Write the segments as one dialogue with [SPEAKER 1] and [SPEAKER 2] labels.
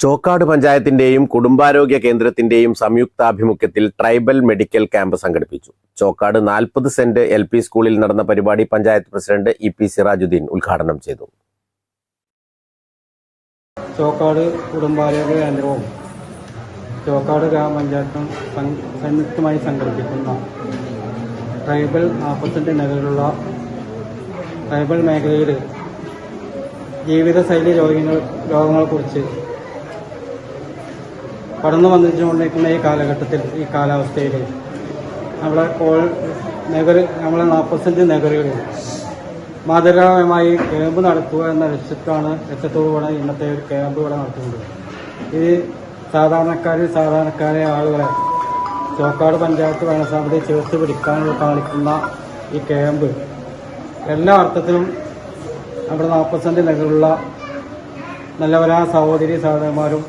[SPEAKER 1] ചോക്കാട് പഞ്ചായത്തിന്റെയും കുടുംബാരോഗ്യ കേന്ദ്രത്തിന്റെയും സംയുക്താഭിമുഖ്യത്തിൽ ട്രൈബൽ മെഡിക്കൽ ക്യാമ്പ് സംഘടിപ്പിച്ചു. ചോക്കാട് നാൽപ്പത് സെന്റ് എൽ പി സ്കൂളിൽ നടന്ന പരിപാടി panchayat president E P Sirajuddin ഉദ്ഘാടനം ചെയ്തു.
[SPEAKER 2] ചോക്കാട് കുടുംബാരോഗ്യ കേന്ദ്രവും ചോക്കാട് ഗ്രാമപഞ്ചായത്തും സംയുക്തമായി സംഘടിപ്പിക്കുന്ന ട്രൈബൽ നാൽപ്പത്തിന്റെ നിലവിലുള്ള ട്രൈബൽ മേഖലയിൽ ജീവിതശൈലി രോഗങ്ങൾ രോഗങ്ങളെക്കുറിച്ച് കടന്നു വന്നിട്ടുകൊണ്ടിരിക്കുന്ന ഈ കാലഘട്ടത്തിൽ ഈ കാലാവസ്ഥയിൽ നമ്മളെ കോൾ നഗർ നമ്മളെ നാൽപ്പത്തഞ്ച് നഗരങ്ങളിൽ മാതൃകാപരമായി ക്യാമ്പ് നടത്തുക എന്ന ലക്ഷ്യത്താണ് ലക്ഷ്യത്തോടുകൂടെ ഇന്നത്തെ ഒരു ക്യാമ്പ് ഇവിടെ നടത്തുന്നത്. ഇത് സാധാരണക്കാരിൽ സാധാരണക്കാരെ ആളുകളെ ചോക്കാട് പഞ്ചായത്ത് ഭരണസമിതി ചേർത്ത് പിടിക്കാനുള്ള കാണിക്കുന്ന ഈ ക്യാമ്പ് എല്ലാ അർത്ഥത്തിലും നമ്മുടെ നാൽപ്പത്തഞ്ച് നഗരമുള്ള നല്ലവരായ സഹോദരി സഹോദരന്മാരും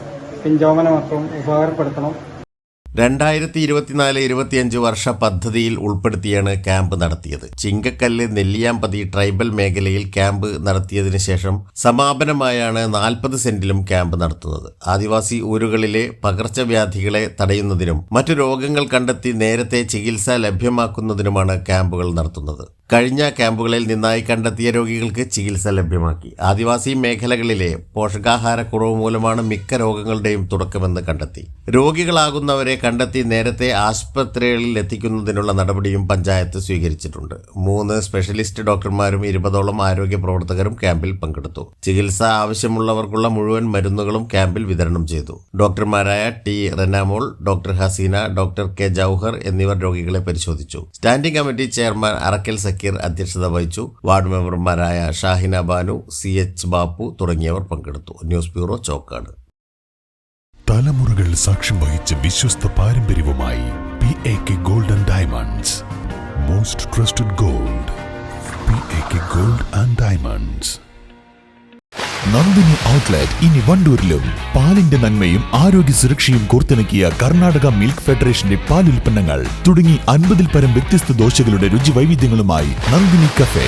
[SPEAKER 2] പിഞ്ചോമന ഉപകാരപ്പെടുത്തണം.
[SPEAKER 3] രണ്ടായിരത്തി ഇരുപത്തിനാല് ഇരുപത്തിയഞ്ച് വർഷ പദ്ധതിയിൽ ഉൾപ്പെടുത്തിയാണ് ക്യാമ്പ് നടത്തിയത്. ചിങ്കക്കല്ല് നെല്ലിയാമ്പതി ട്രൈബൽ മേഖലയിൽ ക്യാമ്പ് നടത്തിയതിനു ശേഷം സമാപനമായാണ് നാൽപ്പത് സെന്റിലും ക്യാമ്പ് നടത്തുന്നത്. ആദിവാസി ഊരുകളിലെ പകർച്ചവ്യാധികളെ തടയുന്നതിനും മറ്റു രോഗങ്ങൾ കണ്ടെത്തി നേരത്തെ ചികിത്സ ലഭ്യമാക്കുന്നതിനുമാണ് ക്യാമ്പുകൾ നടത്തുന്നത്. കഴിഞ്ഞ ക്യാമ്പുകളിൽ നിന്നായി കണ്ടെത്തിയ രോഗികൾക്ക് ചികിത്സ ലഭ്യമാക്കി. ആദിവാസി മേഖലകളിലെ പോഷകാഹാരക്കുറവ് മൂലമാണ് മിക്ക രോഗങ്ങളുടെയും തുടക്കമെന്ന് കണ്ടെത്തി. രോഗികളാകുന്നവരെ കണ്ടെത്തി നേരത്തെ ആശുപത്രികളിൽ എത്തിക്കുന്നതിനുള്ള നടപടിയും പഞ്ചായത്ത് സ്വീകരിച്ചിട്ടുണ്ട്. മൂന്ന് സ്പെഷ്യലിസ്റ്റ് ഡോക്ടർമാരും ഇരുപതോളം ആരോഗ്യ പ്രവർത്തകരും ക്യാമ്പിൽ പങ്കെടുത്തു. ചികിത്സ ആവശ്യമുള്ളവർക്കുള്ള മുഴുവൻ മരുന്നുകളും ക്യാമ്പിൽ വിതരണം ചെയ്തു. ഡോക്ടർമാരായ T Renamol doctor Haseena doctor K Jouhar എന്നിവർ രോഗികളെ പരിശോധിച്ചു. Standing committee chairman Arakkal Zakir അധ്യക്ഷത വഹിച്ചു. വാർഡ് മെമ്പർമാരായ ഷാഹിന ബാനു സി എച്ച് ബാപ്പു തുടങ്ങിയവർ പങ്കെടുത്തു. News bureau Chokkad.
[SPEAKER 4] തലമുറകൾ സാക്ഷ്യം വഹിച്ച വിശ്വസ്ത പാരമ്പര്യവുമായി P A K golden diamonds most trusted gold P A K gold and diamonds Nandini outlet ഇനി വണ്ടൂരിലും. പാലിന്റെ നന്മയും ആരോഗ്യ സുരക്ഷയും കോർത്തിണക്കിയ കർണാടക മിൽക്ക് ഫെഡറേഷന്റെ പാൽ ഉൽപ്പന്നങ്ങൾ തുടങ്ങി അൻപതിൽ പരം വ്യത്യസ്ത ദോശകളുടെ രുചി വൈവിധ്യങ്ങളുമായി നന്ദിനി കഫേ